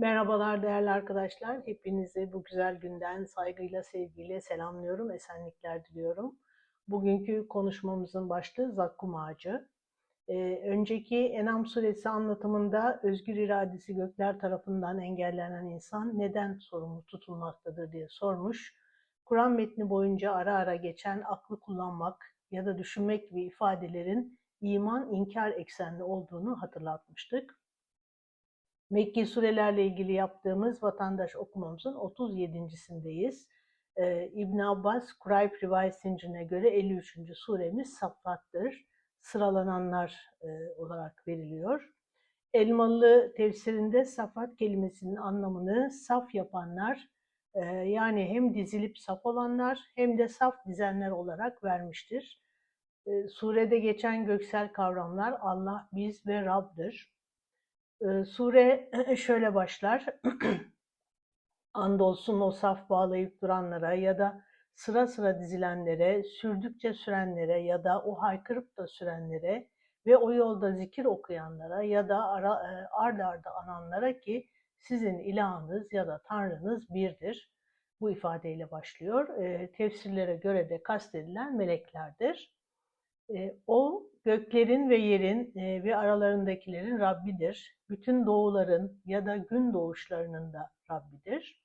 Merhabalar değerli arkadaşlar. Hepinizi bu güzel günden saygıyla, sevgiyle selamlıyorum. Esenlikler diliyorum. Bugünkü konuşmamızın başlığı zakkum ağacı. Ee, önceki Enam suresi anlatımında özgür iradesi gökler tarafından engellenen insan neden sorumlu tutulmaktadır diye sormuş. Kur'an metni boyunca ara ara geçen aklı kullanmak ya da düşünmek gibi ifadelerin iman inkar eksenli olduğunu hatırlatmıştık. Mekki surelerle ilgili yaptığımız vatandaş okumamızın 37.sindeyiz. Ee, İbn Abbas Kurayb rivayet zincirine göre 53. suremiz Saffat'tır. Sıralananlar e, olarak veriliyor. Elmalı tefsirinde safat kelimesinin anlamını saf yapanlar, e, yani hem dizilip saf olanlar hem de saf dizenler olarak vermiştir. E, surede geçen göksel kavramlar Allah, biz ve Rab'dır. Sure şöyle başlar. Andolsun o saf bağlayıp duranlara ya da sıra sıra dizilenlere, sürdükçe sürenlere ya da o haykırıp da sürenlere ve o yolda zikir okuyanlara ya da ara, e, arda arda ananlara ki sizin ilahınız ya da tanrınız birdir. Bu ifadeyle başlıyor. Tefsirlere göre de kastedilen meleklerdir. O göklerin ve yerin ve aralarındakilerin Rabbidir. Bütün doğuların ya da gün doğuşlarının da Rabbidir.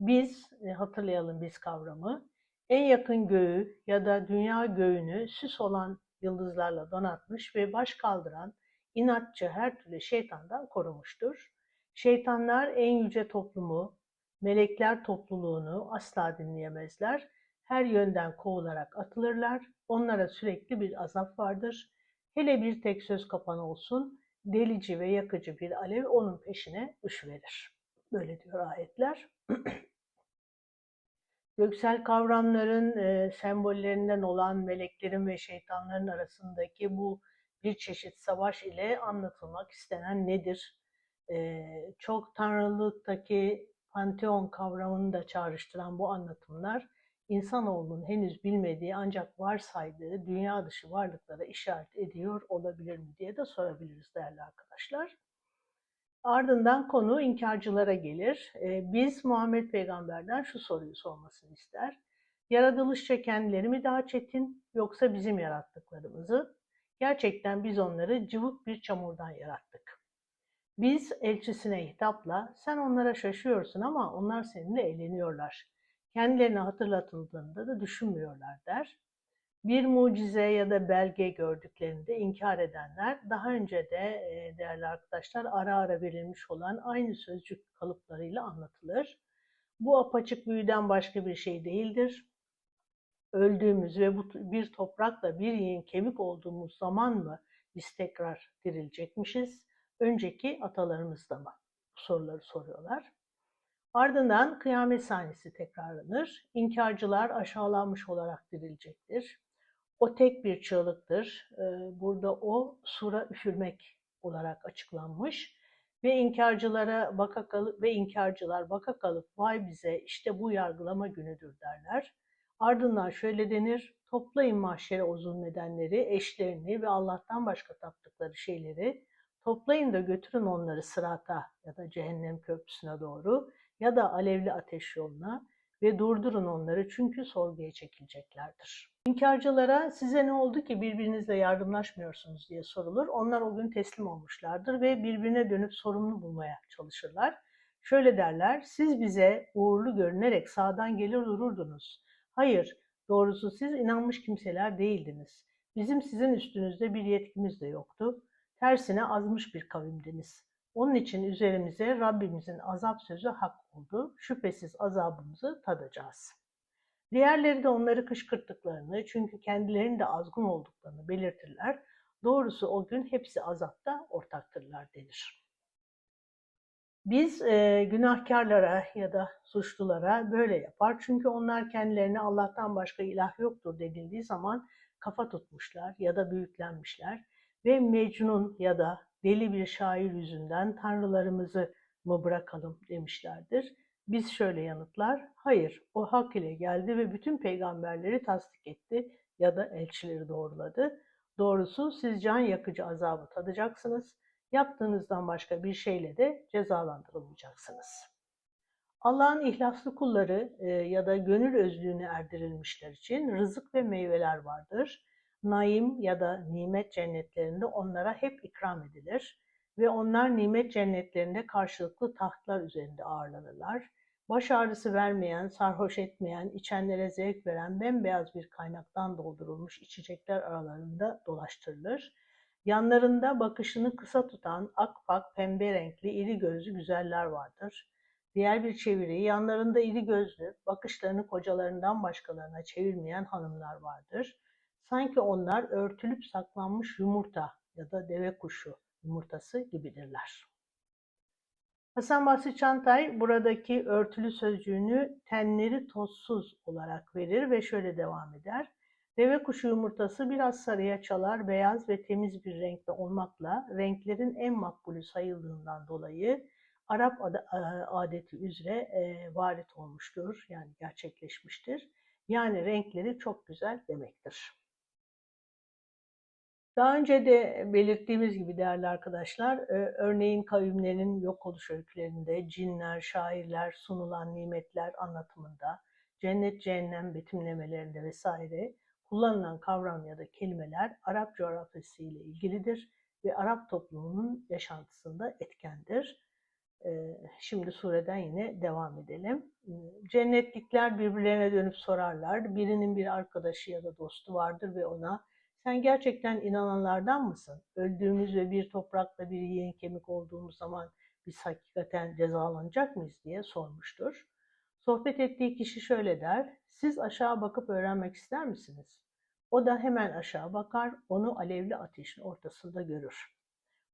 Biz, hatırlayalım biz kavramı, en yakın göğü ya da dünya göğünü süs olan yıldızlarla donatmış ve baş kaldıran inatçı her türlü şeytandan korumuştur. Şeytanlar en yüce toplumu, melekler topluluğunu asla dinleyemezler. Her yönden kovularak atılırlar Onlara sürekli bir azap vardır. Hele bir tek söz kapan olsun, delici ve yakıcı bir alev onun peşine düşüverir. Böyle diyor ayetler. Göksel kavramların e, sembollerinden olan meleklerin ve şeytanların arasındaki bu bir çeşit savaş ile anlatılmak istenen nedir? E, çok tanrılıktaki panteon kavramını da çağrıştıran bu anlatımlar insanoğlunun henüz bilmediği ancak varsaydığı dünya dışı varlıklara işaret ediyor olabilir mi diye de sorabiliriz değerli arkadaşlar. Ardından konu inkarcılara gelir. Ee, biz Muhammed Peygamber'den şu soruyu sormasını ister. Yaratılışça kendileri mi daha çetin yoksa bizim yarattıklarımızı? Gerçekten biz onları cıvık bir çamurdan yarattık. Biz elçisine hitapla sen onlara şaşıyorsun ama onlar seninle eğleniyorlar kendilerine hatırlatıldığında da düşünmüyorlar der. Bir mucize ya da belge gördüklerinde inkar edenler daha önce de e, değerli arkadaşlar ara ara verilmiş olan aynı sözcük kalıplarıyla anlatılır. Bu apaçık büyüden başka bir şey değildir. Öldüğümüz ve bu bir toprakla bir yiyin kemik olduğumuz zaman mı biz tekrar dirilecekmişiz? Önceki atalarımız da mı? Bu soruları soruyorlar. Ardından kıyamet sahnesi tekrarlanır. İnkarcılar aşağılanmış olarak dirilecektir. O tek bir çığlıktır. Ee, burada o sura üfürmek olarak açıklanmış. Ve inkarcılara baka kalıp ve inkarcılar baka kalıp vay bize işte bu yargılama günüdür derler. Ardından şöyle denir. Toplayın mahşere o zulmedenleri, eşlerini ve Allah'tan başka taptıkları şeyleri. Toplayın da götürün onları sırata ya da cehennem köprüsüne doğru ya da alevli ateş yoluna ve durdurun onları çünkü sorguya çekileceklerdir. İnkarcılara size ne oldu ki birbirinizle yardımlaşmıyorsunuz diye sorulur. Onlar o gün teslim olmuşlardır ve birbirine dönüp sorumlu bulmaya çalışırlar. Şöyle derler, siz bize uğurlu görünerek sağdan gelir dururdunuz. Hayır, doğrusu siz inanmış kimseler değildiniz. Bizim sizin üstünüzde bir yetkimiz de yoktu. Tersine azmış bir kavimdiniz. Onun için üzerimize Rabbimizin azap sözü hak oldu. Şüphesiz azabımızı tadacağız. Diğerleri de onları kışkırttıklarını çünkü kendilerinin de azgın olduklarını belirtirler. Doğrusu o gün hepsi azapta ortaktırlar denir. Biz e, günahkarlara ya da suçlulara böyle yapar. Çünkü onlar kendilerine Allah'tan başka ilah yoktur denildiği zaman kafa tutmuşlar ya da büyüklenmişler ve Mecnun ya da deli bir şair yüzünden tanrılarımızı mı bırakalım demişlerdir. Biz şöyle yanıtlar, hayır o hak ile geldi ve bütün peygamberleri tasdik etti ya da elçileri doğruladı. Doğrusu siz can yakıcı azabı tadacaksınız. Yaptığınızdan başka bir şeyle de cezalandırılmayacaksınız. Allah'ın ihlaslı kulları e, ya da gönül özlüğüne erdirilmişler için rızık ve meyveler vardır. Naim ya da nimet cennetlerinde onlara hep ikram edilir ve onlar nimet cennetlerinde karşılıklı tahtlar üzerinde ağırlanırlar. Baş ağrısı vermeyen, sarhoş etmeyen, içenlere zevk veren bembeyaz bir kaynaktan doldurulmuş içecekler aralarında dolaştırılır. Yanlarında bakışını kısa tutan akpak, pembe renkli, iri gözlü güzeller vardır. Diğer bir çeviri, yanlarında iri gözlü, bakışlarını kocalarından başkalarına çevirmeyen hanımlar vardır. Sanki onlar örtülüp saklanmış yumurta ya da deve kuşu yumurtası gibidirler. Hasan Basri Çantay buradaki örtülü sözcüğünü tenleri tozsuz olarak verir ve şöyle devam eder. Deve kuşu yumurtası biraz sarıya çalar, beyaz ve temiz bir renkte olmakla renklerin en makbulü sayıldığından dolayı Arap adeti üzere e, varit olmuştur, yani gerçekleşmiştir. Yani renkleri çok güzel demektir. Daha önce de belirttiğimiz gibi değerli arkadaşlar, e, örneğin kavimlerin yok oluş öykülerinde cinler, şairler, sunulan nimetler anlatımında, cennet cehennem betimlemelerinde vesaire kullanılan kavram ya da kelimeler Arap coğrafyası ile ilgilidir ve Arap toplumunun yaşantısında etkendir. E, şimdi sureden yine devam edelim. Cennetlikler birbirlerine dönüp sorarlar. Birinin bir arkadaşı ya da dostu vardır ve ona sen gerçekten inananlardan mısın? Öldüğümüz ve bir toprakla bir yiyen kemik olduğumuz zaman biz hakikaten cezalanacak mıyız diye sormuştur. Sohbet ettiği kişi şöyle der, siz aşağı bakıp öğrenmek ister misiniz? O da hemen aşağı bakar, onu alevli ateşin ortasında görür.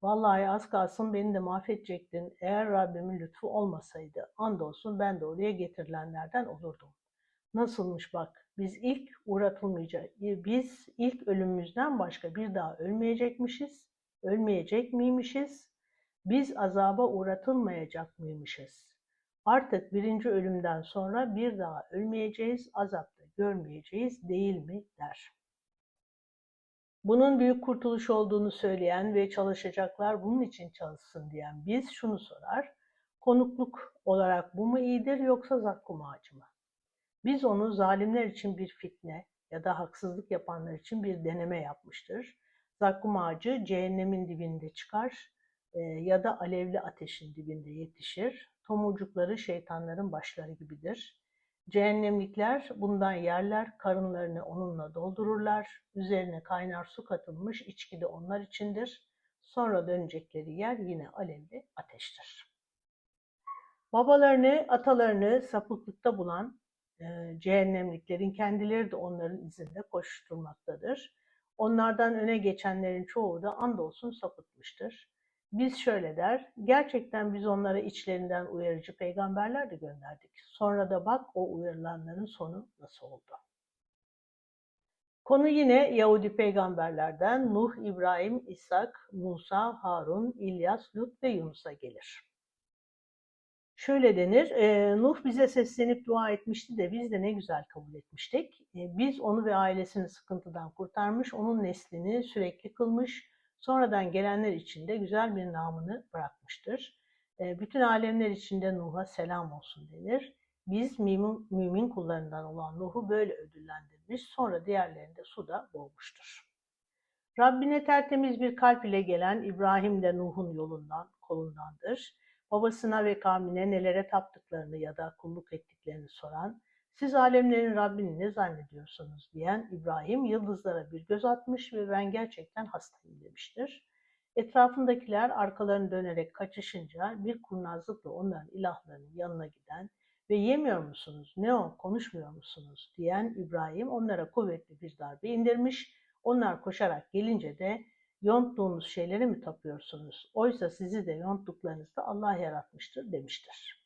Vallahi az kalsın beni de mahvedecektin. Eğer Rabbimin lütfu olmasaydı, andolsun ben de oraya getirilenlerden olurdum. Nasılmış bak, biz ilk uğratılmayacak, biz ilk ölümümüzden başka bir daha ölmeyecekmişiz, ölmeyecek miymişiz, biz azaba uğratılmayacak mıymışız? Artık birinci ölümden sonra bir daha ölmeyeceğiz, azapta görmeyeceğiz değil mi der. Bunun büyük kurtuluş olduğunu söyleyen ve çalışacaklar bunun için çalışsın diyen biz şunu sorar, konukluk olarak bu mu iyidir yoksa zakkum ağacı mı? Biz onu zalimler için bir fitne ya da haksızlık yapanlar için bir deneme yapmıştır. Zakkum ağacı cehennemin dibinde çıkar e, ya da alevli ateşin dibinde yetişir. Tomurcukları şeytanların başları gibidir. Cehennemlikler bundan yerler, karınlarını onunla doldururlar. Üzerine kaynar su katılmış içki de onlar içindir. Sonra dönecekleri yer yine alevli ateştir. Babalarını, atalarını sapıklıkta bulan cehennemliklerin kendileri de onların izinde koşturmaktadır. Onlardan öne geçenlerin çoğu da andolsun sapıtmıştır. Biz şöyle der, gerçekten biz onlara içlerinden uyarıcı peygamberler de gönderdik. Sonra da bak o uyarılanların sonu nasıl oldu. Konu yine Yahudi peygamberlerden Nuh, İbrahim, İshak, Musa, Harun, İlyas, Lut ve Yunus'a gelir. Şöyle denir, e, Nuh bize seslenip dua etmişti de biz de ne güzel kabul etmiştik. E, biz onu ve ailesini sıkıntıdan kurtarmış, onun neslini sürekli kılmış, sonradan gelenler için de güzel bir namını bırakmıştır. E, bütün alemler içinde Nuh'a selam olsun denir. Biz mümin, mümin kullarından olan Nuh'u böyle ödüllendirmiş, sonra diğerlerini de suda boğmuştur. Rabbine tertemiz bir kalp ile gelen İbrahim de Nuh'un yolundan, kolundandır babasına ve kavmine nelere taptıklarını ya da kulluk ettiklerini soran, siz alemlerin Rabbini ne zannediyorsunuz diyen İbrahim yıldızlara bir göz atmış ve ben gerçekten hastayım demiştir. Etrafındakiler arkalarını dönerek kaçışınca bir kurnazlıkla onların ilahlarının yanına giden ve yemiyor musunuz, ne o, konuşmuyor musunuz diyen İbrahim onlara kuvvetli bir darbe indirmiş. Onlar koşarak gelince de yonttuğunuz şeyleri mi tapıyorsunuz? Oysa sizi de yonttuklarınızda Allah yaratmıştır demiştir.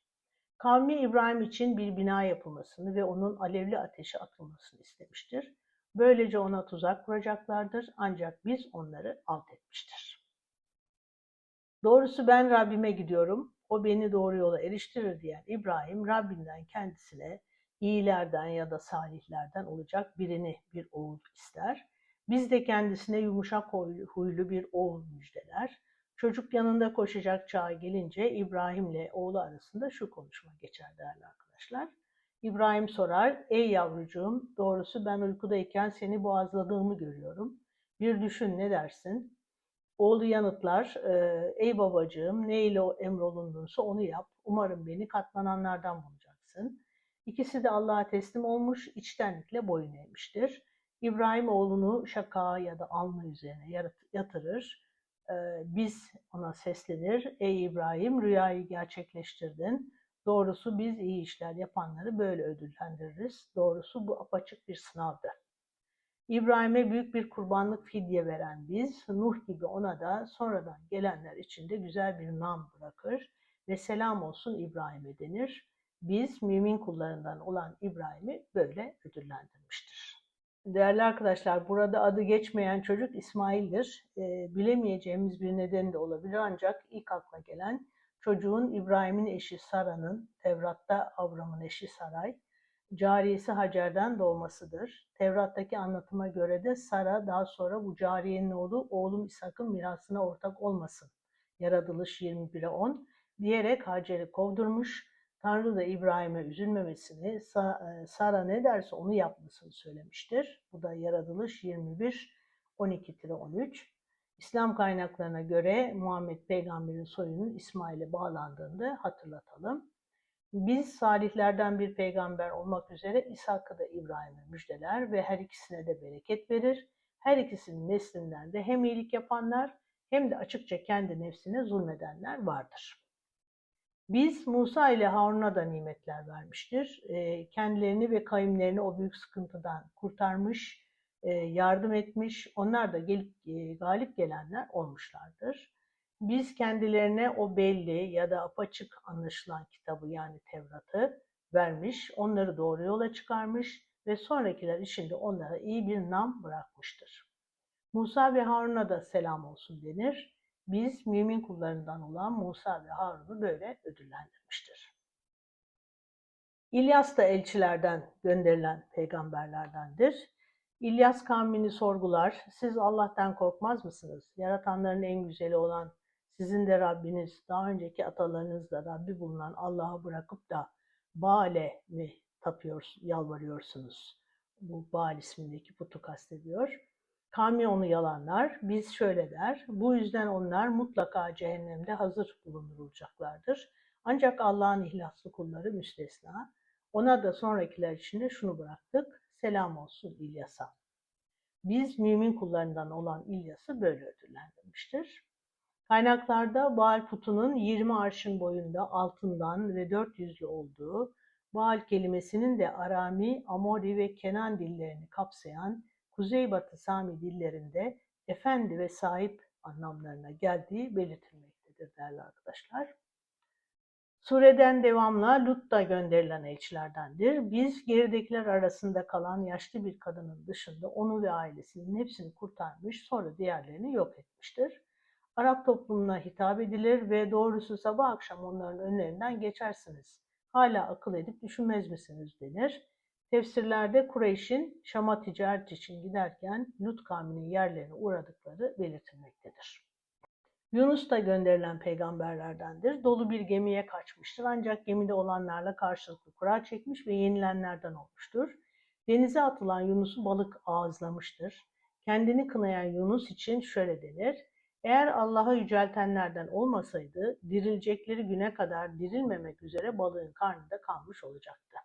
Kavmi İbrahim için bir bina yapılmasını ve onun alevli ateşe atılmasını istemiştir. Böylece ona tuzak kuracaklardır ancak biz onları alt etmiştir. Doğrusu ben Rabbime gidiyorum, o beni doğru yola eriştirir diyen İbrahim Rabbinden kendisine iyilerden ya da salihlerden olacak birini bir oğul ister biz de kendisine yumuşak huylu bir oğul müjdeler. Çocuk yanında koşacak çağa gelince İbrahim'le oğlu arasında şu konuşma geçer değerli arkadaşlar. İbrahim sorar, ey yavrucuğum doğrusu ben uykudayken seni boğazladığımı görüyorum. Bir düşün ne dersin? Oğlu yanıtlar, "Ee, ey babacığım ne ile onu yap. Umarım beni katlananlardan bulacaksın. İkisi de Allah'a teslim olmuş, içtenlikle boyun eğmiştir. İbrahim oğlunu şaka ya da alnı üzerine yatırır. Biz ona seslenir, ey İbrahim rüyayı gerçekleştirdin. Doğrusu biz iyi işler yapanları böyle ödüllendiririz. Doğrusu bu apaçık bir sınavdı. İbrahim'e büyük bir kurbanlık fidye veren biz, Nuh gibi ona da sonradan gelenler için de güzel bir nam bırakır ve selam olsun İbrahim'e denir. Biz mümin kullarından olan İbrahim'i böyle ödüllendirmiştir. Değerli arkadaşlar, burada adı geçmeyen çocuk İsmail'dir. Ee, bilemeyeceğimiz bir nedeni de olabilir ancak ilk akla gelen çocuğun İbrahim'in eşi Sara'nın, Tevrat'ta Avram'ın eşi Saray, cariyesi Hacer'den doğmasıdır. Tevrat'taki anlatıma göre de Sara daha sonra bu cariyenin oğlu oğlum İshak'ın mirasına ortak olmasın. Yaratılış 21'e 10 diyerek Hacer'i kovdurmuş. Tanrı da İbrahim'e üzülmemesini, e, Sara ne derse onu yapmasını söylemiştir. Bu da Yaratılış 21 12-13. İslam kaynaklarına göre Muhammed peygamberin soyunun İsmail'e bağlandığını hatırlatalım. Biz salihlerden bir peygamber olmak üzere İshak'ı da İbrahim'e müjdeler ve her ikisine de bereket verir. Her ikisinin neslinden de hem iyilik yapanlar hem de açıkça kendi nefsine zulmedenler vardır. Biz Musa ile Harun'a da nimetler vermiştir. Ee, Kendilerini ve kavimlerini o büyük sıkıntıdan kurtarmış, e, yardım etmiş. Onlar da gelip e, galip gelenler olmuşlardır. Biz kendilerine o belli ya da apaçık anlaşılan kitabı yani Tevrat'ı vermiş, onları doğru yola çıkarmış ve sonrakiler için de onlara iyi bir nam bırakmıştır. Musa ve Harun'a da selam olsun denir. Biz mümin kullarından olan Musa ve Harun'u böyle ödüllendirmiştir. İlyas da elçilerden gönderilen peygamberlerdendir. İlyas kavmini sorgular. Siz Allah'tan korkmaz mısınız? Yaratanların en güzeli olan sizin de Rabbiniz, daha önceki atalarınız da Rabbi bulunan Allah'a bırakıp da Baal'e mi tapıyor, yalvarıyorsunuz? Bu Baal ismindeki putu kastediyor. Kavmi onu yalanlar. Biz şöyle der. Bu yüzden onlar mutlaka cehennemde hazır bulundurulacaklardır. Ancak Allah'ın ihlaslı kulları müstesna. Ona da sonrakiler için de şunu bıraktık. Selam olsun İlyas'a. Biz mümin kullarından olan İlyas'ı böyle ödüllendirmiştir. Kaynaklarda Baal putunun 20 arşın boyunda altından ve dört yüzlü olduğu, Baal kelimesinin de Arami, Amori ve Kenan dillerini kapsayan Kuzeybatı Sami dillerinde efendi ve sahip anlamlarına geldiği belirtilmektedir değerli arkadaşlar. Sureden devamla Lut da gönderilen elçilerdendir. Biz geridekiler arasında kalan yaşlı bir kadının dışında onu ve ailesinin hepsini kurtarmış sonra diğerlerini yok etmiştir. Arap toplumuna hitap edilir ve doğrusu sabah akşam onların önlerinden geçersiniz. Hala akıl edip düşünmez misiniz denir. Tefsirlerde Kureyş'in Şam'a ticaret için giderken Lut kavminin yerlerine uğradıkları belirtilmektedir. Yunus da gönderilen peygamberlerdendir. Dolu bir gemiye kaçmıştır ancak gemide olanlarla karşılıklı kura çekmiş ve yenilenlerden olmuştur. Denize atılan Yunus'u balık ağızlamıştır. Kendini kınayan Yunus için şöyle denir. Eğer Allah'a yüceltenlerden olmasaydı dirilecekleri güne kadar dirilmemek üzere balığın karnında kalmış olacaktı.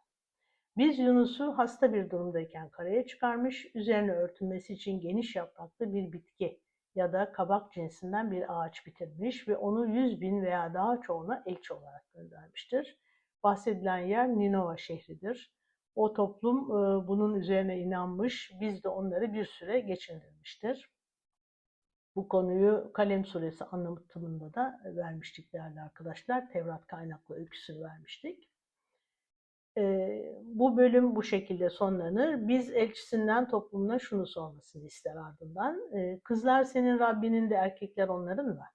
Biz Yunus'u hasta bir durumdayken karaya çıkarmış, üzerine örtülmesi için geniş yapraklı bir bitki ya da kabak cinsinden bir ağaç bitirmiş ve onu yüz bin veya daha çoğuna elçi olarak göndermiştir. Bahsedilen yer Ninova şehridir. O toplum e, bunun üzerine inanmış, biz de onları bir süre geçindirmiştir. Bu konuyu Kalem Suresi anlatımında da vermiştik değerli arkadaşlar. Tevrat kaynaklı öyküsünü vermiştik. Ee, bu bölüm bu şekilde sonlanır. Biz elçisinden toplumuna şunu sormasını ister ardından. Ee, kızlar senin Rabbinin de erkekler onların mı?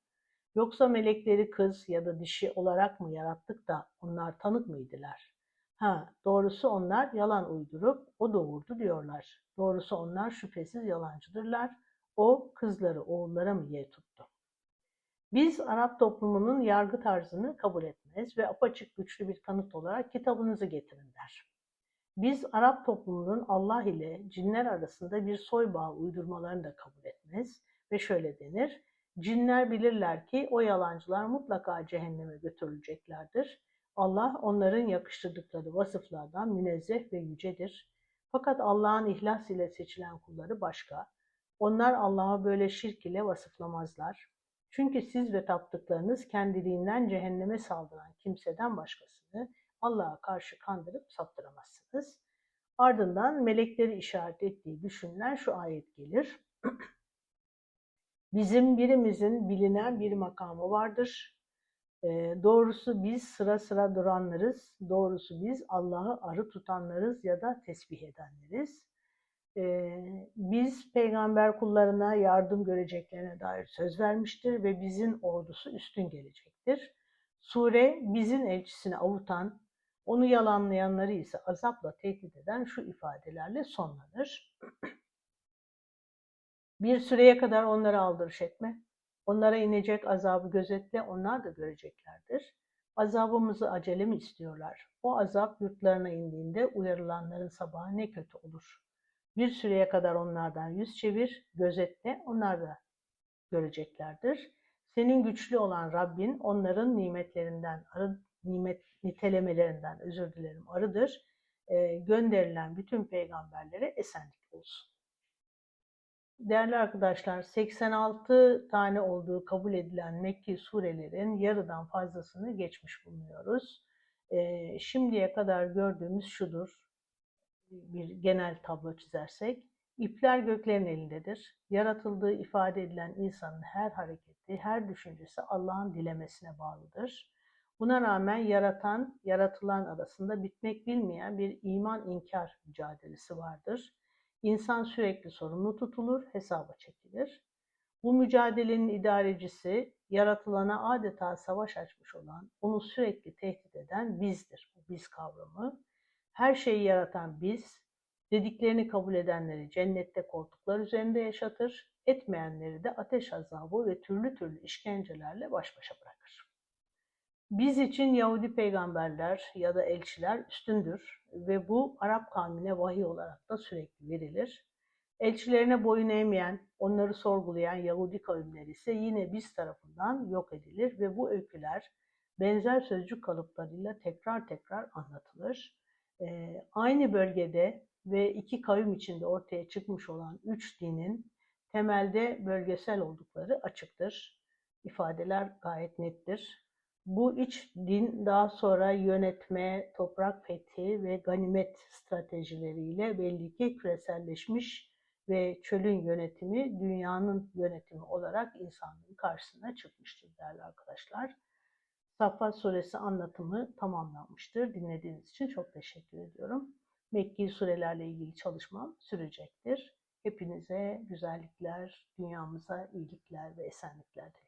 Yoksa melekleri kız ya da dişi olarak mı yarattık da onlar tanık mıydılar? Ha, doğrusu onlar yalan uydurup o doğurdu diyorlar. Doğrusu onlar şüphesiz yalancıdırlar. O kızları oğullara mı yer tuttu? Biz Arap toplumunun yargı tarzını kabul etmez ve apaçık güçlü bir kanıt olarak kitabınızı getirin der. Biz Arap toplumunun Allah ile cinler arasında bir soy bağı uydurmalarını da kabul etmez ve şöyle denir. Cinler bilirler ki o yalancılar mutlaka cehenneme götürüleceklerdir. Allah onların yakıştırdıkları vasıflardan münezzeh ve yücedir. Fakat Allah'ın ihlas ile seçilen kulları başka. Onlar Allah'ı böyle şirk ile vasıflamazlar. Çünkü siz ve taptıklarınız kendiliğinden cehenneme saldıran kimseden başkasını Allah'a karşı kandırıp saptıramazsınız. Ardından melekleri işaret ettiği düşünülen şu ayet gelir. Bizim birimizin bilinen bir makamı vardır. E, doğrusu biz sıra sıra duranlarız. Doğrusu biz Allah'ı arı tutanlarız ya da tesbih edenleriz. E, biz peygamber kullarına yardım göreceklerine dair söz vermiştir ve bizim ordusu üstün gelecektir. Sure bizim elçisini avutan, onu yalanlayanları ise azapla tehdit eden şu ifadelerle sonlanır. Bir süreye kadar onları aldırış etme. Onlara inecek azabı gözetle, onlar da göreceklerdir. Azabımızı acele mi istiyorlar? O azap yurtlarına indiğinde uyarılanların sabahı ne kötü olur. Bir süreye kadar onlardan yüz çevir, gözetle, onlar da göreceklerdir. Senin güçlü olan Rabbin onların nimetlerinden, arı, nimet nitelemelerinden özür dilerim arıdır. E, gönderilen bütün peygamberlere esenlik olsun. Değerli arkadaşlar, 86 tane olduğu kabul edilen Mekki surelerin yarıdan fazlasını geçmiş bulunuyoruz. E, şimdiye kadar gördüğümüz şudur, bir genel tablo çizersek. İpler göklerin elindedir. Yaratıldığı ifade edilen insanın her hareketi, her düşüncesi Allah'ın dilemesine bağlıdır. Buna rağmen yaratan, yaratılan arasında bitmek bilmeyen bir iman inkar mücadelesi vardır. İnsan sürekli sorumlu tutulur, hesaba çekilir. Bu mücadelenin idarecisi, yaratılana adeta savaş açmış olan, onu sürekli tehdit eden bizdir. Bu biz kavramı. Her şeyi yaratan biz, dediklerini kabul edenleri cennette koltuklar üzerinde yaşatır, etmeyenleri de ateş azabı ve türlü türlü işkencelerle baş başa bırakır. Biz için Yahudi peygamberler ya da elçiler üstündür ve bu Arap kavmine vahiy olarak da sürekli verilir. Elçilerine boyun eğmeyen, onları sorgulayan Yahudi kavimleri ise yine biz tarafından yok edilir ve bu öyküler benzer sözcük kalıplarıyla tekrar tekrar anlatılır. Ee, aynı bölgede ve iki kavim içinde ortaya çıkmış olan üç dinin temelde bölgesel oldukları açıktır. İfadeler gayet nettir. Bu üç din daha sonra yönetme, toprak fethi ve ganimet stratejileriyle belli ki küreselleşmiş ve çölün yönetimi dünyanın yönetimi olarak insanlığın karşısına çıkmıştır değerli arkadaşlar. Saffat suresi anlatımı tamamlanmıştır. Dinlediğiniz için çok teşekkür ediyorum. Mekki surelerle ilgili çalışmam sürecektir. Hepinize güzellikler, dünyamıza iyilikler ve esenlikler dilerim.